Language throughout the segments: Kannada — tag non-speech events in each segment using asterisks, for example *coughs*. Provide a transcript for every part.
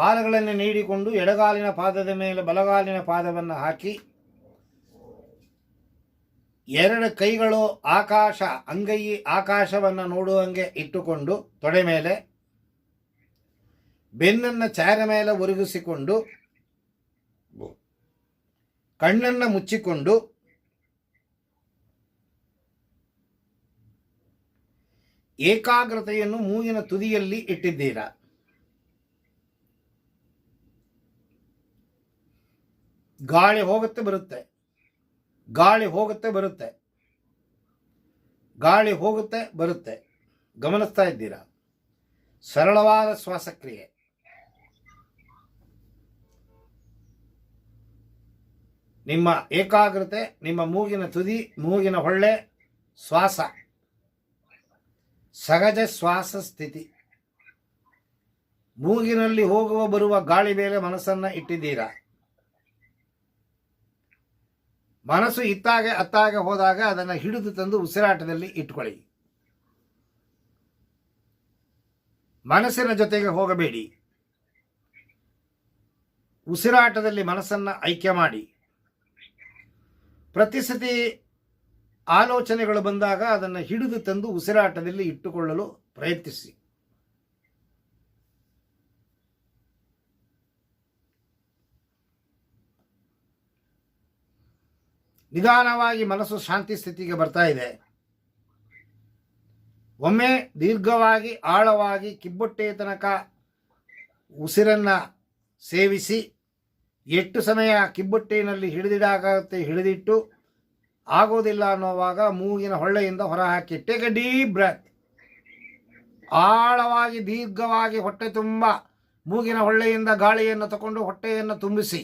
ಕಾಲುಗಳನ್ನು ನೀಡಿಕೊಂಡು ಎಡಗಾಲಿನ ಪಾದದ ಮೇಲೆ ಬಲಗಾಲಿನ ಪಾದವನ್ನು ಹಾಕಿ, ಎರಡು ಕೈಗಳು ಆಕಾಶ, ಅಂಗೈ ಆಕಾಶವನ್ನು ನೋಡುವಂಗೆ ಇಟ್ಟುಕೊಂಡು ತೊಡೆ ಮೇಲೆ ಬೆನ್ನನ್ನು ಚಾರ ಮೇಲೆ ಒರಗಿಸಿಕೊಂಡು, ಕಣ್ಣನ್ನು ಮುಚ್ಚಿಕೊಂಡು, ಏಕಾಗ್ರತೆಯನ್ನು ಮೂಗಿನ ತುದಿಯಲ್ಲಿ ಇಟ್ಟಿದ್ದೀರಾ? ಗಾಳಿ ಹೋಗುತ್ತೆ ಬರುತ್ತೆ. ಗಾಳಿ ಹೋಗುತ್ತೆ ಬರುತ್ತೆ. ಗಾಳಿ ಹೋಗುತ್ತೆ ಬರುತ್ತೆ. ಗಮನಿಸ್ತಾ ಇದ್ದೀರಾ? ಸರಳವಾದ ಶ್ವಾಸಕ್ರಿಯೆ. ನಿಮ್ಮ ಏಕಾಗ್ರತೆ, ನಿಮ್ಮ ಮೂಗಿನ ತುದಿ, ಮೂಗಿನ ಹೊಳ್ಳೆ, ಶ್ವಾಸ. ಸಹಜ ಶ್ವಾಸ ಸ್ಥಿತಿ. ಮೂಗಿನಲ್ಲಿ ಹೋಗುವ ಬರುವ ಗಾಳಿ ಮೇಲೆ ಮನಸ್ಸನ್ನು ಇಟ್ಟಿದ್ದೀರಾ? ಮನಸ್ಸು ಇತ್ತಾಗ, ಅತ್ತಾಗ ಹೋದಾಗ ಅದನ್ನು ಹಿಡಿದು ತಂದು ಉಸಿರಾಟದಲ್ಲಿ ಇಟ್ಕೊಳ್ಳಿ. ಮನಸ್ಸಿನ ಜೊತೆಗೆ ಹೋಗಬೇಡಿ. ಉಸಿರಾಟದಲ್ಲಿ ಮನಸ್ಸನ್ನು ಐಕ್ಯ ಮಾಡಿ. ಪ್ರತಿ ಸತಿ ಆಲೋಚನೆಗಳು ಬಂದಾಗ ಅದನ್ನು ಹಿಡಿದು ತಂದು ಉಸಿರಾಟದಲ್ಲಿ ಇಟ್ಟುಕೊಳ್ಳಲು ಪ್ರಯತ್ನಿಸಿ. ನಿಧಾನವಾಗಿ ಮನಸ್ಸು ಶಾಂತಿ ಸ್ಥಿತಿಗೆ ಬರ್ತಾ ಇದೆ. ಒಮ್ಮೆ ದೀರ್ಘವಾಗಿ, ಆಳವಾಗಿ ಕಿಬ್ಬೊಟ್ಟೆಯ ತನಕ ಉಸಿರನ್ನ ಸೇವಿಸಿ, ಎಷ್ಟು ಸಮಯ ಕಿಬ್ಬೊಟ್ಟೆಯಲ್ಲಿ ಹಿಡಿದಿಡಾಗುತ್ತೆ ಹಿಡಿದಿಟ್ಟು ಆಗೋದಿಲ್ಲ ಅನ್ನೋವಾಗ ಮೂಗಿನ ಹೊಳ್ಳೆಯಿಂದ ಹೊರಹಾಕಿ ಟೇಕ್ ಎ ಡೀಪ್ ಬ್ರೆತ್ ಆಳವಾಗಿ, ದೀರ್ಘವಾಗಿ ಹೊಟ್ಟೆ ತುಂಬ, ಮೂಗಿನ ಹೊಳ್ಳೆಯಿಂದ ಗಾಳಿಯನ್ನು ತಗೊಂಡು ಹೊಟ್ಟೆಯನ್ನು ತುಂಬಿಸಿ.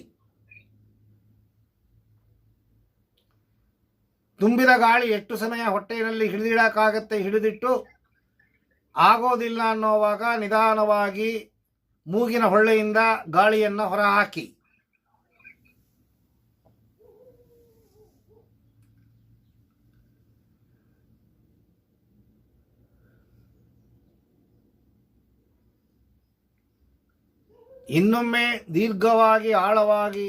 ತುಂಬಿದ ಗಾಳಿ ಎಷ್ಟು ಸಮಯ ಹೊಟ್ಟೆಯಲ್ಲಿ ಹಿಡಿದಿಡಕ್ಕಾಗತ್ತೆ ಹಿಡಿದಿಟ್ಟು ಆಗೋದಿಲ್ಲ ಅನ್ನೋವಾಗ ನಿಧಾನವಾಗಿ ಮೂಗಿನ ಹೊಳ್ಳೆಯಿಂದ ಗಾಳಿಯನ್ನು ಹೊರಹಾಕಿ. ಇನ್ನೊಮ್ಮೆ ದೀರ್ಘವಾಗಿ ಆಳವಾಗಿ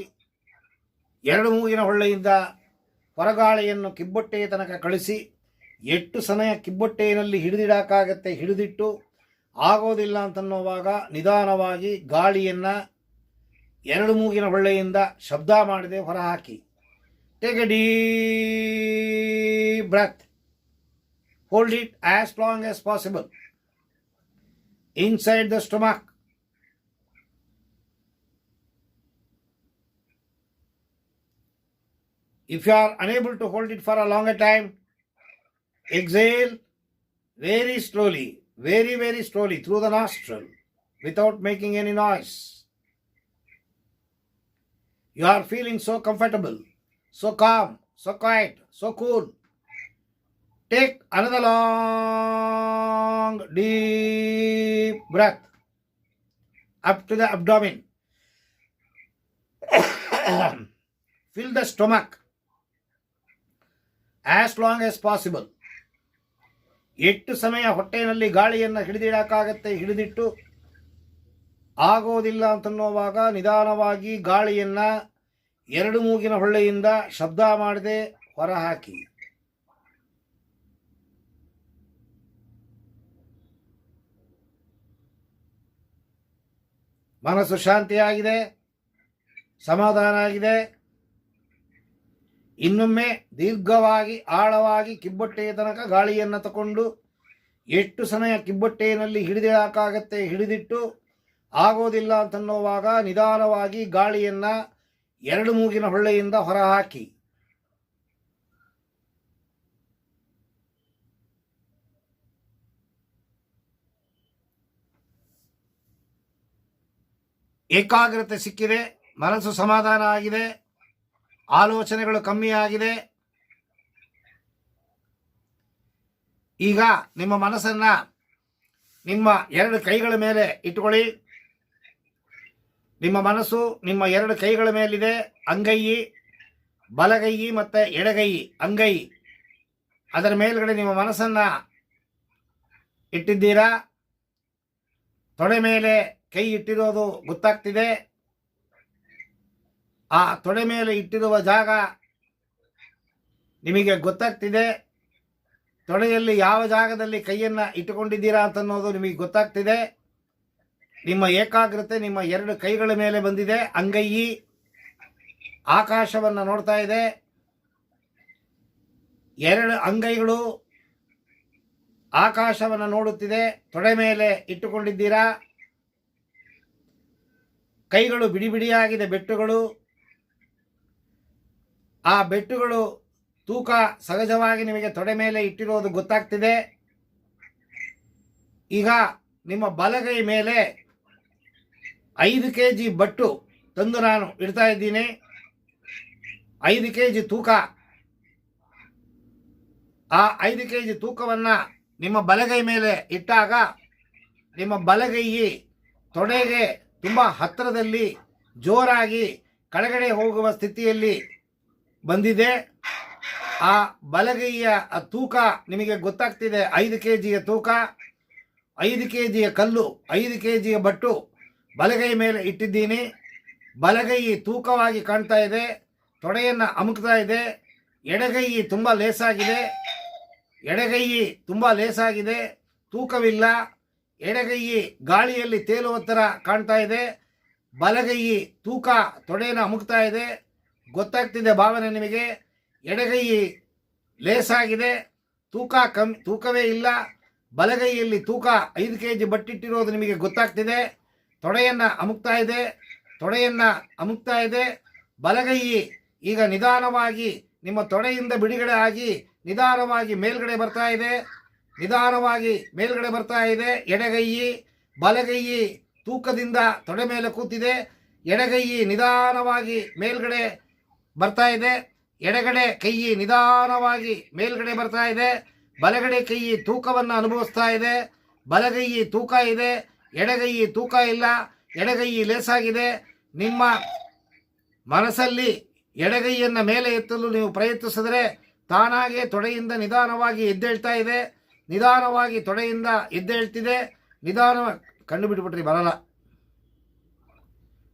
ಎರಡು ಮೂಗಿನ ಹೊಳ್ಳೆಯಿಂದ ಹೊರಗಾಳಿಯನ್ನು ಕಿಬ್ಬೊಟ್ಟೆಯ ತನಕ ಕಳಿಸಿ ಎಷ್ಟು ಸಮಯ ಕಿಬ್ಬೊಟ್ಟೆಯಲ್ಲಿ ಹಿಡಿದಿಡಕ್ಕಾಗತ್ತೆ ಹಿಡಿದಿಟ್ಟು ಆಗೋದಿಲ್ಲ ಅಂತನ್ನುವಾಗ ನಿಧಾನವಾಗಿ ಗಾಳಿಯನ್ನು ಎರಡು ಮೂಗಿನ ಹೊಳ್ಳೆಯಿಂದ ಶಬ್ದ ಮಾಡಿದೆ ಹೊರಹಾಕಿ. Take breath hold it as long as possible inside the stomach If you are unable to hold it for a longer time, exhale very slowly, very, very slowly through the nostril without making any noise. You are feeling so comfortable, so calm, so quiet, so cool. Take another long, deep breath up to the abdomen. *coughs* Fill the stomach as long as possible ಎಷ್ಟು ಸಮಯ ಹೊಟ್ಟೆಯಲ್ಲಿ ಗಾಳಿಯನ್ನು ಹಿಡಿದಿಡಕ್ಕಾಗತ್ತೆ, ಹಿಡಿದಿಟ್ಟು ಆಗೋದಿಲ್ಲ ಅಂತನ್ನುವಾಗ ನಿಧಾನವಾಗಿ ಗಾಳಿಯನ್ನು ಎರಡು ಮೂಗಿನ ಹೊಳ್ಳೆಯಿಂದ ಶಬ್ದ ಮಾಡದೆ ಹೊರಹಾಕಿ. ಮನಸ್ಸು ಶಾಂತಿಯಾಗಿದೆ, ಸಮಾಧಾನ ಆಗಿದೆ. ಇನ್ನೊಮ್ಮೆ ದೀರ್ಘವಾಗಿ, ಆಳವಾಗಿ ಕಿಬ್ಬೊಟ್ಟೆಯ ತನಕ ಗಾಳಿಯನ್ನು ತಕೊಂಡು ಎಷ್ಟು ಸಮಯ ಕಿಬ್ಬೊಟ್ಟೆಯಲ್ಲಿ ಹಿಡಿದಿಡಕ್ಕಾಗತ್ತೆ ಹಿಡಿದಿಟ್ಟು ಆಗೋದಿಲ್ಲ ಅಂತನ್ನುವಾಗ ನಿಧಾನವಾಗಿ ಗಾಳಿಯನ್ನು ಎರಡು ಮೂಗಿನ ಹೊಳ್ಳೆಯಿಂದ ಹೊರಹಾಕಿ. ಏಕಾಗ್ರತೆ ಸಿಕ್ಕಿದೆ, ಮನಸ್ಸು ಸಮಾಧಾನ ಆಗಿದೆ. ಆಲೋಚನೆಗಳು ಕಮ್ಮಿ ಆಗಿದೆ ಈಗ ನಿಮ್ಮ ಮನಸ್ಸನ್ನ ನಿಮ್ಮ ಎರಡು ಕೈಗಳ ಮೇಲೆ ಇಟ್ಟುಕೊಳ್ಳಿ. ನಿಮ್ಮ ಮನಸ್ಸು ನಿಮ್ಮ ಎರಡು ಕೈಗಳ ಮೇಲಿದೆ. ಅಂಗೈ ಬಲಗೈ ಮತ್ತು ಎಡಗೈ ಅಂಗೈ. ಅದರ ಮೇಲ್ಗಡೆ ನಿಮ್ಮ ಮನಸ್ಸನ್ನು ಇಟ್ಟಿದ್ದೀರಾ? ತೊಡೆ ಮೇಲೆ ಕೈ ಇಟ್ಟಿರೋದು ಗೊತ್ತಾಗ್ತಿದೆ. ಆ ತೊಡೆ ಮೇಲೆ ಇಟ್ಟಿರುವ ಜಾಗ ನಿಮಗೆ ಗೊತ್ತಾಗ್ತಿದೆ. ತೊಡೆಯಲ್ಲಿ ಯಾವ ಜಾಗದಲ್ಲಿ ಕೈಯನ್ನು ಇಟ್ಟುಕೊಂಡಿದ್ದೀರಾ ಅಂತ ಅನ್ನೋದು ನಿಮಗೆ ಗೊತ್ತಾಗ್ತಿದೆ. ನಿಮ್ಮ ಏಕಾಗ್ರತೆ ನಿಮ್ಮ ಎರಡು ಕೈಗಳ ಮೇಲೆ ಬಂದಿದೆ. ಅಂಗೈಯಿ ಆಕಾಶವನ್ನು ನೋಡ್ತಾ ಇದೆ. ಎರಡು ಅಂಗೈಗಳು ಆಕಾಶವನ್ನು ನೋಡುತ್ತಿದೆ. ತೊಡೆ ಮೇಲೆ ಇಟ್ಟುಕೊಂಡಿದ್ದೀರಾ. ಕೈಗಳು ಬಿಡಿ ಬಿಡಿಯಾಗಿದೆ. ಬೆಟ್ಟುಗಳು ಆ ಬೆಟ್ಟುಗಳು ತೂಕ ಸಹಜವಾಗಿ ನಿಮಗೆ ತೊಡೆ ಮೇಲೆ ಇಟ್ಟಿರೋದು ಗೊತ್ತಾಗ್ತಿದೆ. ಈಗ ನಿಮ್ಮ ಬಲಗೈ ಮೇಲೆ ಐದು ಕೆ ಜಿ ಬಟ್ಟು ತಂದು ನಾನು ಇಡ್ತಾ ಇದ್ದೀನಿ. ಐದು ಕೆ ಜಿ ತೂಕ. ಆ ಐದು ಕೆ ಜಿ ತೂಕವನ್ನು ನಿಮ್ಮ ಬಲಗೈ ಮೇಲೆ ಇಟ್ಟಾಗ ನಿಮ್ಮ ಬಲಗೈ ತೊಡೆಗೆ ತುಂಬ ಹತ್ತಿರದಲ್ಲಿ ಜೋರಾಗಿ ಕೆಳಗಡೆ ಹೋಗುವ ಸ್ಥಿತಿಯಲ್ಲಿ ಬಂದಿದೆ. ಆ ಬಲಗೈಯ ತೂಕ ನಿಮಗೆ ಗೊತ್ತಾಗ್ತಿದೆ. ಐದು ಕೆ ಜಿಯ ತೂಕ, ಐದು ಕೆ ಜಿಯ ಕಲ್ಲು, ಐದು ಕೆ ಜಿಯ ಬಟ್ಟು ಬಲಗೈ ಮೇಲೆ ಇಟ್ಟಿದ್ದೀನಿ. ಬಲಗೈ ತೂಕವಾಗಿ ಕಾಣ್ತಾ ಇದೆ. ತೊಡೆಯನ್ನು ಅಮುಕ್ತಾ ಇದೆ. ಎಡಗೈ ತುಂಬ ಲೇಸಾಗಿದೆ. ಎಡಗೈ ತುಂಬ ಲೇಸಾಗಿದೆ. ತೂಕವಿಲ್ಲ. ಎಡಗೈ ಗಾಳಿಯಲ್ಲಿ ತೇಲುವ ಥರ ಕಾಣ್ತಾ ಇದೆ. ಬಲಗೈ ತೂಕ, ತೊಡೆಯನ್ನು ಅಮುಕ್ತಾ ಇದೆ. ಗೊತ್ತಾಗ್ತಿದೆ ಭಾವನೆ ನಿಮಗೆ. ಎಡಗೈ ಲೇಸಾಗಿದೆ. ತೂಕ ಕಮ್ಮಿ, ತೂಕವೇ ಇಲ್ಲ. ಬಲಗೈಯಲ್ಲಿ ತೂಕ ಐದು ಕೆ ಜಿ ಬಟ್ಟಿಟ್ಟಿರೋದು ನಿಮಗೆ ಗೊತ್ತಾಗ್ತಿದೆ. ತೊಡೆಯನ್ನು ಅಮುಕ್ತಾ ಇದೆ. ತೊಡೆಯನ್ನು ಅಮುಕ್ತಾ ಇದೆ. ಬಲಗೈ ಈಗ ನಿಧಾನವಾಗಿ ನಿಮ್ಮ ತೊಡೆಯಿಂದ ಬಿಡುಗಡೆ ಆಗಿ ನಿಧಾನವಾಗಿ ಮೇಲ್ಗಡೆ ಬರ್ತಾ ಇದೆ. ನಿಧಾನವಾಗಿ ಮೇಲ್ಗಡೆ ಬರ್ತಾ ಇದೆ. ಎಡಗೈ, ಬಲಗೈ ತೂಕದಿಂದ ತೊಡೆ ಮೇಲೆ ಕೂತಿದೆ. ಎಡಗೈ ನಿಧಾನವಾಗಿ ಮೇಲ್ಗಡೆ ಬರ್ತಾ ಇದೆ. ಎಡಗಡೆ ಕೈಯಿ ನಿಧಾನವಾಗಿ ಮೇಲ್ಗಡೆ ಬರ್ತಾ ಇದೆ. ಬಲಗಡೆ ಕೈಯಿ ತೂಕವನ್ನು ಅನುಭವಿಸ್ತಾ ಇದೆ. ಬಲಗೈ ತೂಕ ಇದೆ. ಎಡಗೈ ತೂಕ ಇಲ್ಲ. ಎಡಗೈ ಲೇಸಾಗಿದೆ. ನಿಮ್ಮ ಮನಸ್ಸಲ್ಲಿ ಎಡಗೈಯನ್ನು ಮೇಲೆ ಎತ್ತಲು ನೀವು ಪ್ರಯತ್ನಿಸಿದರೆ ತಾನಾಗೆ ತೊಡೆಯಿಂದ ನಿಧಾನವಾಗಿ ಎದ್ದೇಳ್ತಾ ಇದೆ. ನಿಧಾನವಾಗಿ ತೊಡೆಯಿಂದ ಎದ್ದೇಳ್ತಿದೆ. ನಿಧಾನ ಕಂಡು ಬಿಟ್ಬಿಟ್ರಿ ಬರಲ್ಲ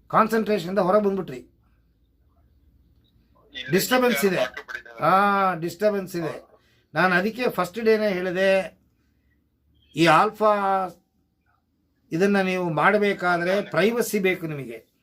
ಕಾನ್ಸಂಟ್ರೇಷನಿಂದ ಹೊರಗೆ ಬಂದ್ಬಿಟ್ರಿ. Disturbance ಇದೆ. ಹಾ ಡಿಸ್ಟರ್ಬೆನ್ಸ್ ಇದೆ. ನಾನು ಅದಕ್ಕೆ ಫಸ್ಟ್ ಡೇನೇ ಹೇಳಿದೆ ಈ ಆಲ್ಫಾ ಇದನ್ನು ನೀವು ಮಾಡಬೇಕಾದ್ರೆ ಪ್ರೈವಸಿ ಬೇಕು ನಿಮಗೆ.